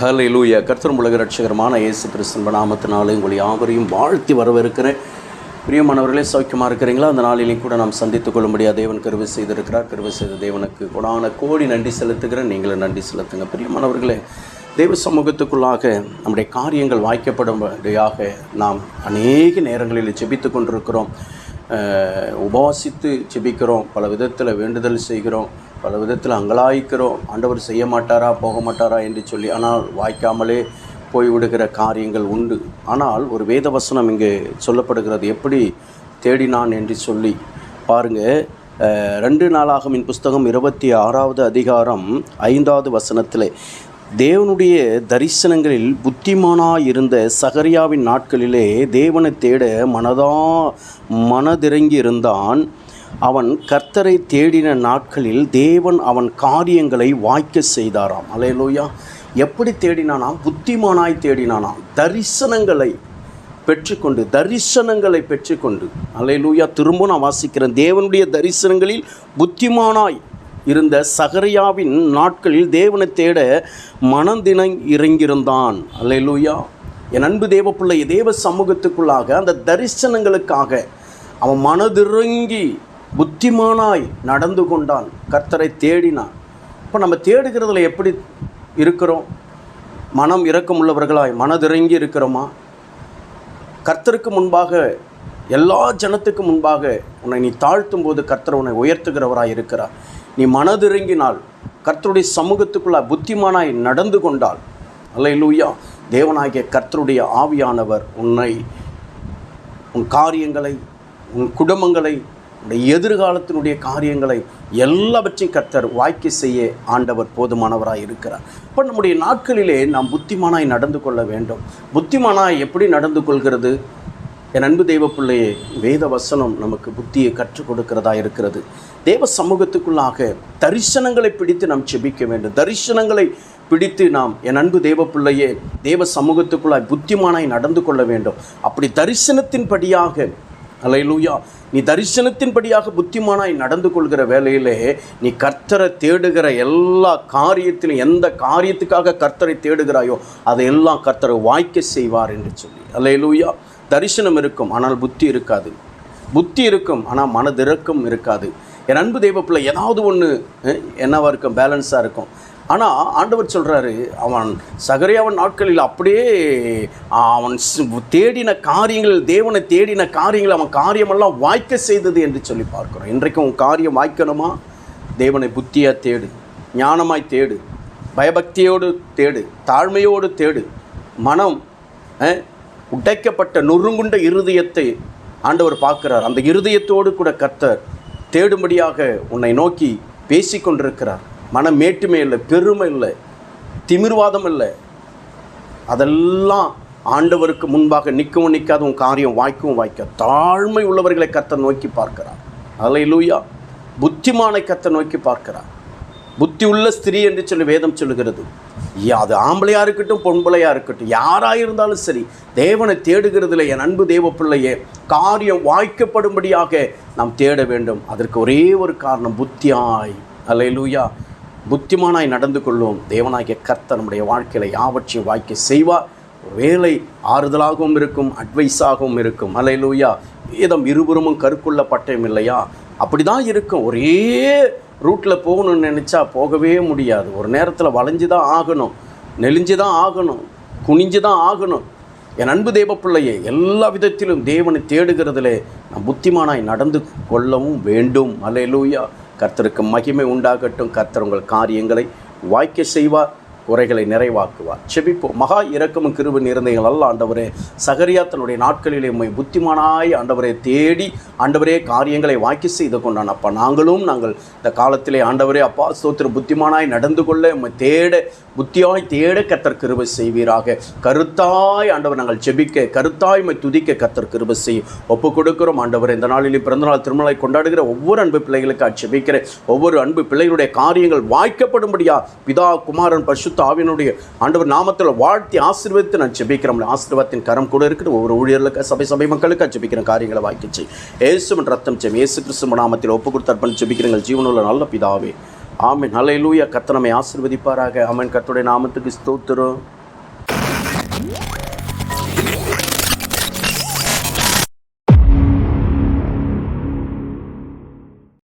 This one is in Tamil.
ஹலே லூய கர்த்தரும் உலக ரட்சகரமான இயேசு கிறிஸ்தன்ப நாமத்தினாலே உங்களை யாவரையும் வாழ்த்தி வரவேற்கிறேன். பிரியமானவர்களே சௌக்கியமாக இருக்கிறீங்களா? அந்த நாளிலையும் கூட நாம் சந்தித்துக் கொள்ளும்படியாக தேவன் கருவி செய்திருக்கிறார். கருவி செய்த தேவனுக்கு கொடான கோடி நன்றி செலுத்துகிறேன். நீங்களும் நன்றி செலுத்துங்க. பிரியமானவர்களே தேவ சமூகத்துக்குள்ளாக நம்முடைய காரியங்கள் வாய்க்கப்படும்படியாக நாம் அநேக நேரங்களில் ஜெபித்து கொண்டிருக்கிறோம். உபவாசித்து ஜெபிக்கிறோம். பல விதத்தில் வேண்டுதல் செய்கிறோம். பல விதத்தில் அங்கலாய்க்கிறோம். ஆண்டவர் செய்ய மாட்டாரா போக மாட்டாரா என்று சொல்லி ஆனால் வாய்க்காமலே போய்விடுகிற காரியங்கள் உண்டு. ஆனால் ஒரு வேத வசனம் இங்கே சொல்லப்படுகிறது. எப்படி தேடினான் என்று சொல்லி பாருங்க. ரெண்டு ரெண்டு நாளாகமின் புஸ்தகம் இருபத்தி ஆறாவது அதிகாரம் ஐந்தாவது வசனத்தில் தேவனுடைய தரிசனங்களில் புத்திமானாய் இருந்த சகரியாவின் நாட்களிலே தேவனை தேட மனதா மனதிறங்கி இருந்தான் அவன் கர்த்தரை தேடின நாட்களில் தேவன் அவன் காரியங்களை வாய்க்க செய்தாராம். அலையலோயா எப்படி தேடினானாம் புத்திமானாய் தேடினானாம் தரிசனங்களை பெற்றுக்கொண்டு தரிசனங்களை பெற்றுக்கொண்டு. அலையலூயா திரும்ப நான் வாசிக்கிறேன். தேவனுடைய தரிசனங்களில் புத்திமானாய் இருந்த சகரியாவின் நாட்களில் தேவனை தேட மனந்தினம் இறங்கியிருந்தான். அலையலூயா என் அன்பு தேவ தேவ சமூகத்துக்குள்ளாக அந்த தரிசனங்களுக்காக அவன் மனதிறங்கி புத்திமானாய் நடந்து கொண்டான். கர்த்தரை தேடினான். இப்போ நம்ம தேடுகிறதுல எப்படி இருக்கிறோம்? மனம் இரக்கமுள்ளவர்களாய் மனதிறங்கி இருக்கிறோமா? கர்த்தருக்கு முன்பாக எல்லா ஜனத்துக்கு முன்பாக உன்னை நீ தாழ்த்தும் போது கர்த்தர் உன்னை உயர்த்துகிறவராய் இருக்கிறார். நீ மனதிறங்கினால் கர்த்தருடைய சமூகத்துக்குள்ள புத்திமானாய் நடந்து கொண்டால் அல்ல இல்லையா தேவனாகிய கர்த்தருடைய ஆவியானவர் உன்னை உன் காரியங்களை உன் குடும்பங்களை உன்னுடைய எதிர்காலத்தினுடைய காரியங்களை எல்லாவற்றையும் கர்த்தர் வாய்க்கு செய்ய ஆண்டவர் போதுமானவராக இருக்கிறார். இப்போ நம்முடைய நாட்களிலே நாம் புத்திமானாய் நடந்து கொள்ள வேண்டும். புத்திமானாய் எப்படி நடந்து கொள்கிறது? என் அன்பு தெய்வ பிள்ளையே வேத வசனம் நமக்கு புத்தியை கற்றுக் கொடுக்கிறதா இருக்கிறது. தேவ சமூகத்துக்குள்ளாக தரிசனங்களை பிடித்து நாம் செபிக்க வேண்டும். தரிசனங்களை பிடித்து நாம் என் அன்பு தேவ பிள்ளையே தேவ சமூகத்துக்குள்ளாய் புத்திமானாய் நடந்து கொள்ள வேண்டும். அப்படி தரிசனத்தின்படியாக அலையிலூயா. நீ தரிசனத்தின்படியாக புத்திமானாய் நடந்து கொள்கிற வேலையிலே நீ கர்த்தரை தேடுகிற எல்லா காரியத்திலும் எந்த காரியத்துக்காக கர்த்தரை தேடுகிறாயோ அதையெல்லாம் கர்த்தரை வாய்க்க செய்வார் என்று சொல்லி. அலையிலூயா. தரிசனம் இருக்கும் ஆனால் புத்தி இருக்காது. புத்தி இருக்கும் ஆனால் மனதிறக்கம் இருக்காது. என் அன்பு தெய்வப்பிள்ளை ஏதாவது ஒன்று என்னவாக இருக்கும் பேலன்ஸாக இருக்கும். ஆனால் ஆண்டவர் சொல்கிறாரு அவன் சகரியாவன் நாட்களில் அப்படியே அவன் ஸ்- தேடின காரியங்கள் தேவனை தேடின காரியங்கள் அவன் காரியமெல்லாம் வாய்க்க செய்தது என்று சொல்லி பார்க்கிறோம். இன்றைக்கும் உன் காரியம் வாய்க்கணுமா? தேவனை புத்தியாக தேடு ஞானமாய் தேடு பயபக்தியோடு தேடு தாழ்மையோடு தேடு. மனம் உடைக்கப்பட்ட நொறுங்குண்ட இருதயத்தை ஆண்டவர் பார்க்குறார். அந்த இருதயத்தோடு கூட கர்த்தர் தேடும்படியாக உன்னை நோக்கி பேசிக்கொண்டிருக்கிறார். மனம் மேட்டுமை இல்லை பெருமை இல்லை திமிர்வாதம் இல்லை. அதெல்லாம் ஆண்டவருக்கு முன்பாக நிற்கவும் நிற்காத உன் காரியம் வாய்க்கவும் வாய்க்க தாழ்மை உள்ளவர்களை கத்தை நோக்கி பார்க்கிறார். லூயா புத்திமானை கத்தை நோக்கி பார்க்கிறார். புத்தி உள்ள ஸ்திரீ என்று சொல்லி வேதம் சொல்லுகிறது. அது ஆம்பளையாக இருக்கட்டும் பொம்பளையா இருக்கட்டும் யாராக இருந்தாலும் சரி தேவனை தேடுகிறதுல என் அன்பு தேவ பிள்ளையே. காரியம் வாய்க்கப்படும்படியாக நாம் தேட வேண்டும். அதற்கு ஒரே ஒரு காரணம் புத்தியாய். அலையலூயா புத்திமானாய் நடந்து கொள்வோம் தேவனாகிய கர்த்த நம்முடைய வாழ்க்கையில யாவற்றையும் வாய்க்க செய்வார். வேலை ஆறுதலாகவும் இருக்கும் அட்வைஸாகவும் இருக்கும். அலையலூயா வேதம் இருபுறமும் கருக்குள்ள பட்டயம் இல்லையா? அப்படி தான் இருக்கும். ஒரே ரூட்டில் போகணும்னு நினச்சா போகவே முடியாது. ஒரு நேரத்தில் வளைஞ்சு தான் ஆகணும் நெளிஞ்சு தான் ஆகணும் குனிஞ்சு தான் ஆகணும். என் அன்பு தேவ பிள்ளையே எல்லா விதத்திலும் தேவனை தேடுகிறதிலே நான் புத்திமானாய் நடந்து கொள்ளவும் வேண்டும். அலையலூயா கர்த்தருக்கு மகிமை உண்டாகட்டும். கர்த்தர் உங்கள் காரியங்களை வாய்க்க செய்வார். உரைகளை நிறைவாக்குவார். செபிப்போம். மகா இரக்கமும் கிருபு நிறைந்தீங்கள் அல்ல ஆண்டவரே சகரியா தன்னுடைய நாட்களிலே உண்மை புத்திமானாய் ஆண்டவரை தேடி ஆண்டவரே காரியங்களை வாக்கி செய்து கொண்டான். அப்பா நாங்களும் நாங்கள் இந்த காலத்திலே ஆண்டவரே அப்பா ஸ்தோத்திர புத்திமானாய் நடந்து கொள்ள உம்மை தேட புத்தியாய் தேட கத்தர் கிருபை செய்வீராக. கருத்தாய் ஆண்டவர் நாங்கள் செபிக்க கருத்தாய் உண்மை துதிக்க கத்தர் கிருபை செய்யும் ஒப்பு கொடுக்கிறோம். ஆண்டவர் இந்த நாளிலே பிறந்தநாள் திருமலை கொண்டாடுகிற ஒவ்வொரு அன்பு பிள்ளைகளுக்கு செபிக்கிறேன். ஒவ்வொரு அன்பு பிள்ளைகளுடைய காரியங்கள் வாய்க்கப்படும்படியா பிதா குமாரன் பரிசுத்த ஆவியனுடைய ஆண்டவர் நாமத்தில் வாழ்த்தி ஆசீர்வதித்து நான் ஜெபிக்கிறோம் ஆசீர்வாதத்தின் கரம் கூட இருக்குது. ஒவ்வொரு ஊழியர்களுக்கு சபை சபை மக்களுக்கு ஜெபிக்கிற காரியங்களை வாய்க்க ஏசுமன் ரத்தம் செம் ஏசு கிறிஸ்துவ நாமத்தில் ஒப்பு கொடுத்து அர்ப்பணி ஜெபிக்கிறீங்கள் ஜீவனுள்ள நல்ல பிதாவே. ஆமென். நல்ல கர்த்தர் கத்தனமை ஆசிர்வதிப்பாராக. ஆமென். கத்துடைய நாமத்துக்கு ஸ்தோத்திரம்.